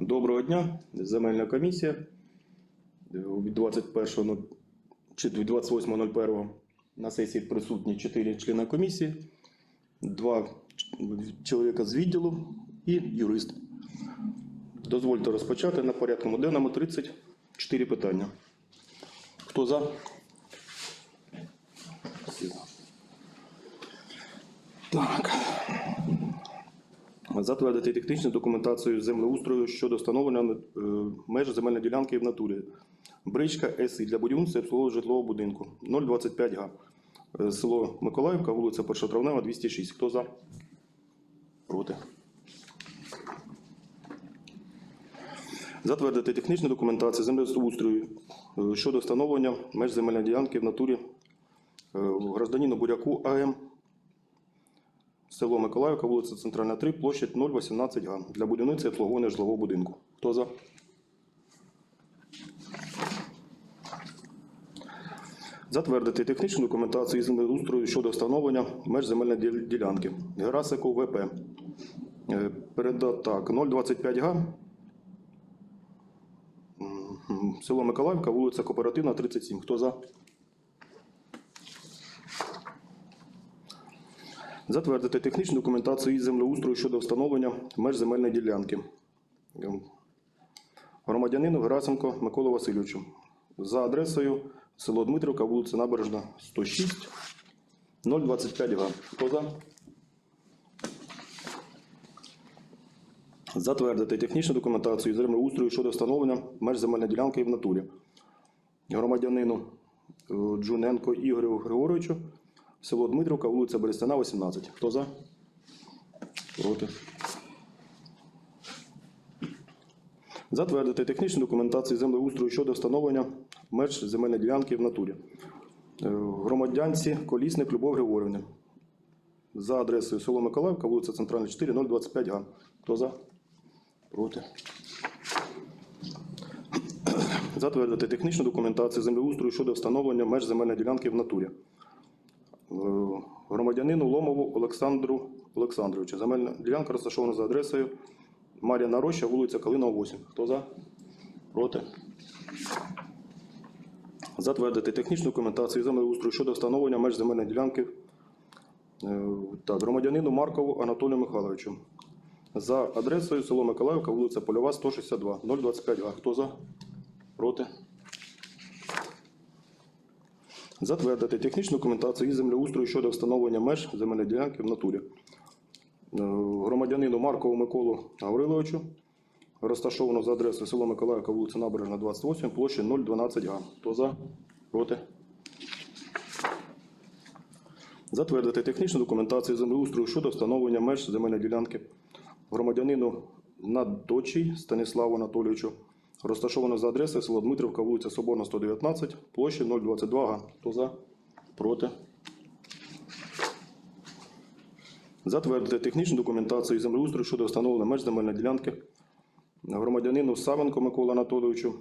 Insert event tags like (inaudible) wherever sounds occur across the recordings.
Доброго дня, земельна комісія від 21 ну, чи від 28.01 на сесії присутні 4 члени комісії, 2 чоловіка з відділу і юрист. Дозвольте розпочати на порядку денному 34 питання. Хто за. Так. Затвердити технічну документацію землеустрою щодо встановлення е, меж земельної ділянки в натурі. Бричка СІ для будівництва обслуговування житлового будинку 025 га. Е, Село Миколаївка, вулиця Першотравнева, 206. Хто за? Проти. Затвердити технічну документацію землеустрою е, щодо встановлення меж земельної ділянки в натурі е, гражданину Буряку АМ Село Миколаївка, вулиця Центральна 3, площадь 018 га. Для будівництва обслуговування житлового будинку. Хто за? Затвердити технічну документацію із землеустрою щодо встановлення меж земельної ділянки. Герасику ВП. Е, так, 025 га. Село Миколаївка, вулиця Кооперативна, 37. Хто за? Затвердити технічну документацію із землеустрою щодо встановлення меж земельної ділянки. Ем, Громадянину Герасенко Миколу Васильовичу. За адресою село Дмитрівка, вулиця Набережна, 106, 025 га. Хто за? Затвердити технічну документацію із землеустрою щодо встановлення меж земельної ділянки в натурі. Громадянину е, Джуненко Ігорю Григоровичу, село Дмитрівка, вулиця Берестяна, 18. Хто за? Проти. Затвердити технічну документацію землеустрою щодо встановлення меж земельної ділянки в натурі. Е, Громадянці Колісник Любов Григорівни. За адресою село Миколаївка, вулиця Центральна 4, 025 га. Хто за? Проти. Затвердити технічну документацію землеустрою щодо встановлення меж земельної ділянки в натурі. Е, Громадянину Ломову Олександру Олександровичу. Земельна ділянка розташована за адресою Мар'яна Роща, вулиця Калинова, 8. Хто за? Проти. Затвердити технічну документацію землеустрою щодо встановлення меж земельної ділянки е, так, громадянину Маркову Анатолію Михайловичу. За адресою село Миколаївка, вулиця Польова, 162, 025 га. Хто за? Проти. Затвердити технічну документацію із землеустрою щодо встановлення меж земельної ділянки в натурі. Е, Громадянину Маркову Миколу Гавриловичу, розташовано за адресою село Миколаївка, вулиця Набережна, 28, площа 012 га. Хто за? Проти? Затвердити технічну документацію землеустрою щодо встановлення меж земельної ділянки громадянину Наддочій Станіславу Анатолійовичу, розташовано за адресою село Дмитрівка, вулиця Соборна, 119, площа 022 га. Хто за? Проти? Затвердити технічну документацію землеустрою щодо встановлення меж земельної ділянки громадянину Савенко Миколу Анатолійовичу,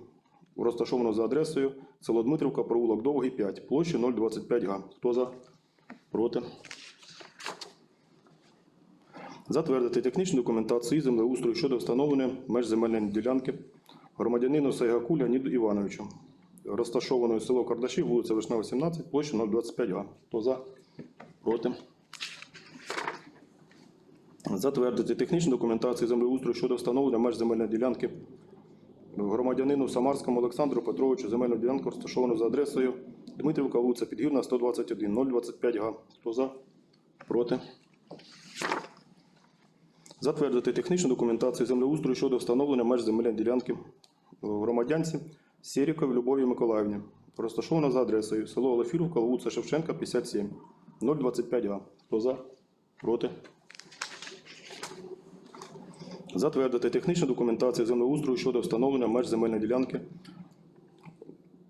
розташовано за адресою село Дмитрівка, провулок Довгий, 5, площа 025 га. Хто за? Проти? Затвердити технічну документацію землеустрою щодо встановлення меж земельної ділянки громадянину Сайгаку Леоніду Івановичу, розташованої село Кардашів, вулиця Вишна, 18, площа 025 га. Хто за? Проти? Затвердити технічну документацію землеустрою щодо встановлення меж земельної ділянки громадянину Самарському Олександру Петровичу земельну ділянку розташовану за адресою Дмитрівка, вулиця Підгірна, 121, 025 га. Хто за? Проти? Затвердити технічну документацію землеустрою щодо встановлення меж земельної ділянки громадянці Сєрікові Любові Миколаївні, розташована за адресою село Олефірівка, вулиця Шевченка, 57, 025 га. Хто за? Проти? Затвердити технічну документацію землеустрою щодо встановлення меж земельної ділянки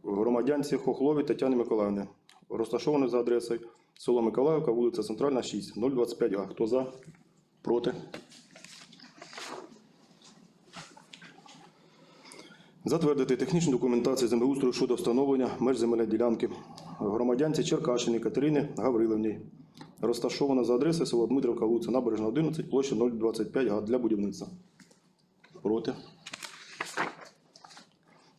громадянці Хохлові Тетяни Миколаївни, розташованої за адресою село Миколаївка, вулиця Центральна, 6, 025 га. Хто за? Проти? Затвердити технічну документацію землеустрою щодо встановлення меж земельної ділянки громадянці Черкашині Катерини Гавриловні, розташована за адресою село Дмитрівка, вулиця Набережна, 11, площа 025 га для будівництва. Проти.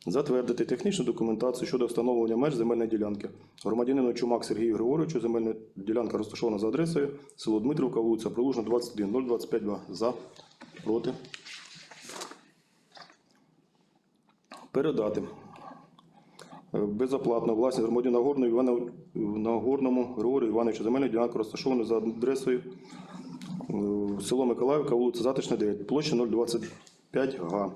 Затвердити технічну документацію щодо встановлення меж земельної ділянки. Громадянину Чумак Сергію Григоровичу земельна ділянка розташована за адресою село Дмитрівка, вулиця Прилужна, 21, 025 2. За. Проти. Передати. Е, Безоплатно власність громадянина Нагорного Івана Нагорному Григорію Івановичу земельну ділянку розташована за адресою е, село Миколаївка, вулиця Затишна, 9, площа 025 га.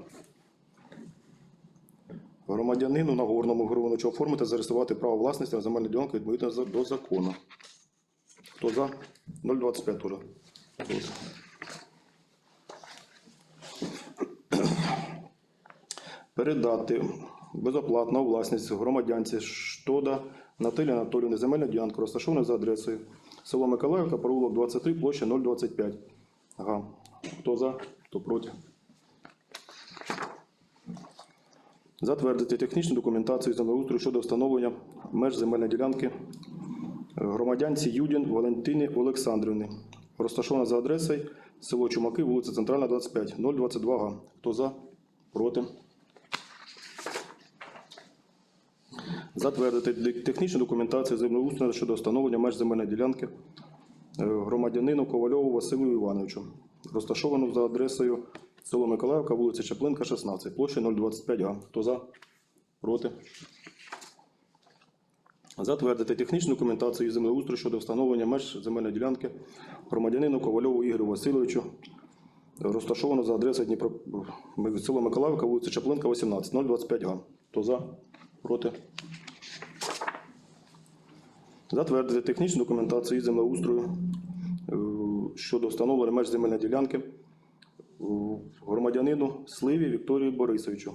Громадянину Нагорному Григоровичу оформити, зареєструвати право власності на земельну ділянку відповідно до закону. Хто за? 025 теж. Передати безоплатно власність громадянці Штода Наталі Анатоліївни земельну ділянку, розташовану за адресою село Миколаївка, провулок 23, площа 025. Ага. Хто за, хто проти. Затвердити технічну документацію землеустрою щодо встановлення меж земельної ділянки громадянці Юдін Валентині Олександрівни. Розташована за адресою село Чумаки, вулиця Центральна, 25, 022 га. Хто за? Проти. Затвердити технічну документацію землеустрою щодо встановлення меж земельної ділянки е, громадянину Ковальову Василю Івановичу. Розташовану за адресою село Миколаївка, вулиця Чаплинка, 16, площа 025 га. Хто за? Проти. Затвердити технічну документацію землеустрою щодо встановлення меж земельної ділянки громадянину Ковальову Ігорю Васильовичу, розташовано за адресою Дніпро... Село Миколаївка, вулиця Чаплинка, 18, 025 га. Хто за? Проти. Затвердити технічну документацію землеустрою е, щодо встановлення меж земельної ділянки е, громадянину Сливі Вікторію Борисовичу.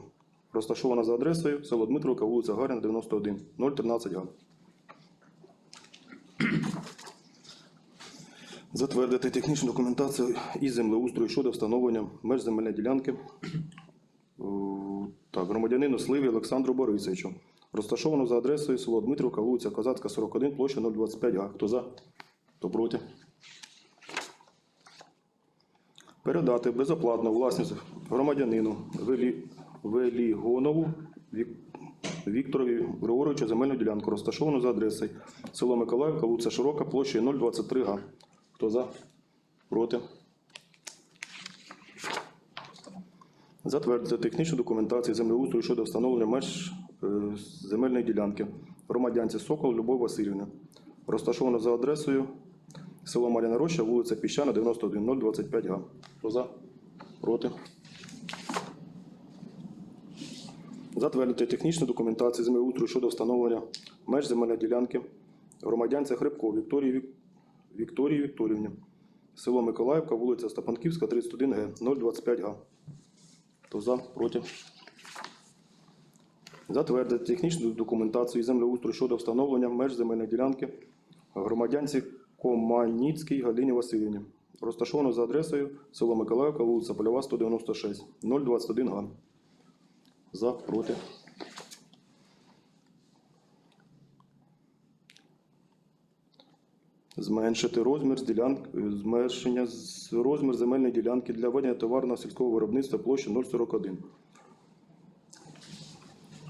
Розташована за адресою село Дмитровка, вулиця Гаріна, 91, 013 га. Затвердити технічну документацію із землеустрою щодо встановлення меж земельної ділянки е, так, громадянину Сливі Олександру Борисовичу. Розташовано за адресою село Дмитрівка, вулиця Козацька, 41, площа 025 га. Хто за? Хто проти? Передати безоплатно власність громадянину Велі... Велігонову Вік... Вікторові Григоровичу земельну ділянку, розташовану за адресою село Миколаївка, вулиця Широка, площа 023 га. Хто за? Проти? Затвердити технічну документацію землеустрою щодо встановлення меж земельної ділянки громадянці Сокол Любов Васильівна. Розташовано за адресою село Мар'яна Роща, вулиця Піщана, 91 025 га. Хто за? Проти? Затвердити технічну документацію землеустрою щодо встановлення меж земельної ділянки громадянці Хребко Вікторії Вік... Вікторії Вікторівні. Село Миколаївка, вулиця Степанківська, 31 Г, 025 га. Хто за, проти? Затвердити технічну документацію землеустрою щодо встановлення меж земельної ділянки громадянці Команіцькій Галині Васильівні. Розташовано за адресою село Миколаївка, вулиця Польова, 196, 021 га. За, проти. Зменшити розмір з зменшення розмір земельної ділянки для ведення товарного сільського виробництва площі 041.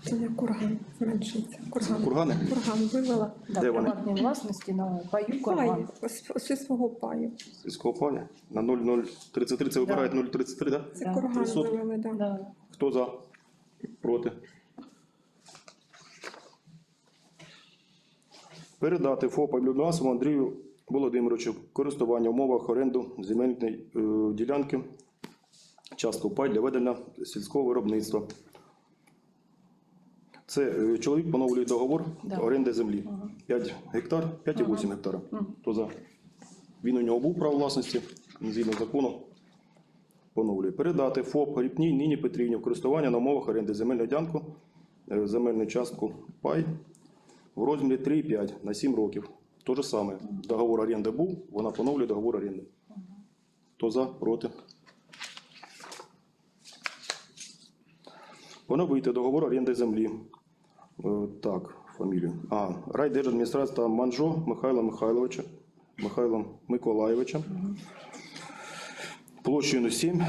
Це не курган зменшується. Курган. Кургани? Курган вивела. Да, Де вони? приватній власності на паю Пай, карман. ось, ось свого паю. Сільського паня на 0,033 це вибирають 0,33, так? Це Да. курган Присутні. вивели, да. Да. Хто за? Проти. Передати ФОПа Люблянському Андрію Володимировичу користування в умовах оренду земельної е, ділянки частку пай для ведення сільського виробництва. Це е, чоловік поновлює договор Да. оренди землі. 5 гектар, 5,8 гектара. Хто за? Він у нього був право власності, згідно закону поновлює. Передати ФОП Ріпній Нині Петрівні в користування на умовах оренди земельну ділянку, е, земельну частку пай в розмірі 3,5 на 7 років. То же саме. Договор оренди був, вона поновлює договор оренди. Хто за, проти? Поновити договор оренди землі. Е, Так, фамілію. А, райдержадміністрація Манжо Михайла Михайловича, Михайлом Миколаєвича. Площею 07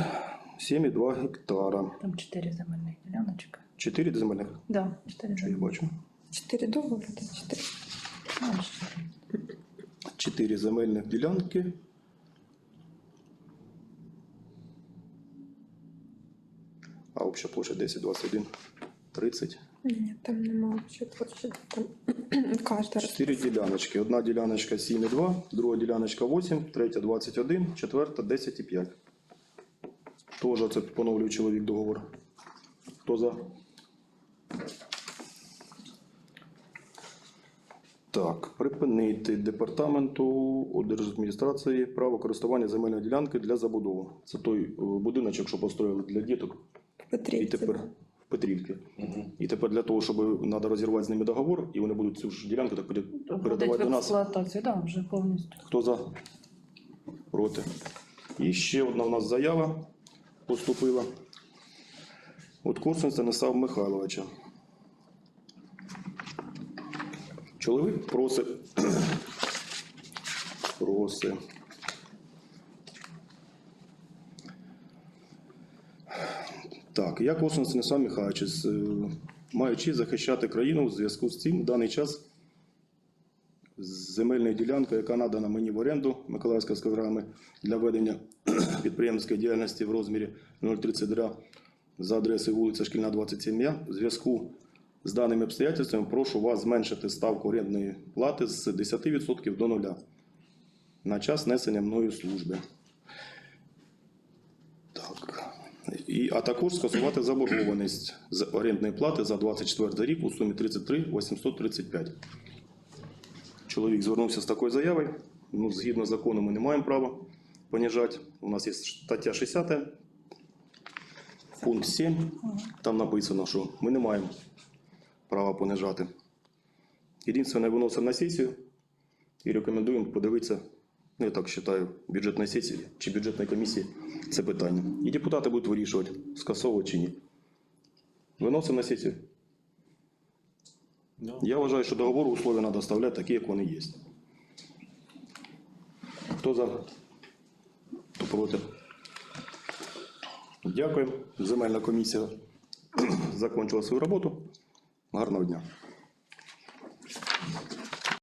7,2 гектара. Там чотири земельних діляночки. 4 земельних, Да, чотири що я бачу. Чотири договори, так, чотири. Ну, чотири. 4 земельних ділянки. А обща площа 10, 21, 30. Ні, там нема взагалі площі. Там (clears throat) кожна Чотири діляночки. Одна діляночка 7,2, друга діляночка 8, третя 21, четверта 10,5. Тоже це поновлює чоловік договор. Хто за? Так, припинити департаменту облдержадміністрації право користування земельної ділянки для забудови. Це той е, будиночок, що построїли для діток і Петрівці. тепер в Петрівці. І тепер для того, щоб треба розірвати з ними договор, і вони будуть цю ж ділянку так передавати до нас. експлуатацію, да, вже повністю. Хто за? Проти. І ще одна у нас заява поступила. От Корсун Станислав Михайловича. Чоловік просить. (clears throat) просить. Так, я Корсун Станислав Михайлович, е, маючи захищати країну в зв'язку з цим в даний час земельна ділянка, яка надана мені в оренду Миколаївської програми для ведення (clears throat) підприємницької діяльності в розмірі 032 за адресою вулиця Шкільна, 27 Я. В зв'язку з даними обстоятельствами прошу вас зменшити ставку орендної плати з 10% до 0 на час несення мною служби. Так. І, а також скасувати заборгованість з орендної плати за 24 рік у сумі 33 835. Чоловік звернувся з такою заявою. Ну, згідно закону, ми не маємо права поніжати. У нас є стаття 60, пункт 7. Там написано, що ми не маємо права понижати. Єдине, виносимо на сесію і рекомендуємо подивитися, ну я так вважаю, бюджетної сесії чи бюджетної комісії це питання. І депутати будуть вирішувати, скасовувати чи ні. Виносимо на сесію. Я вважаю, що договору условия треба оставляти такі, як вони є. Хто за? Хто проти? Дякую. Земельна комісія (clears throat) закончила свою роботу. Гарного дня.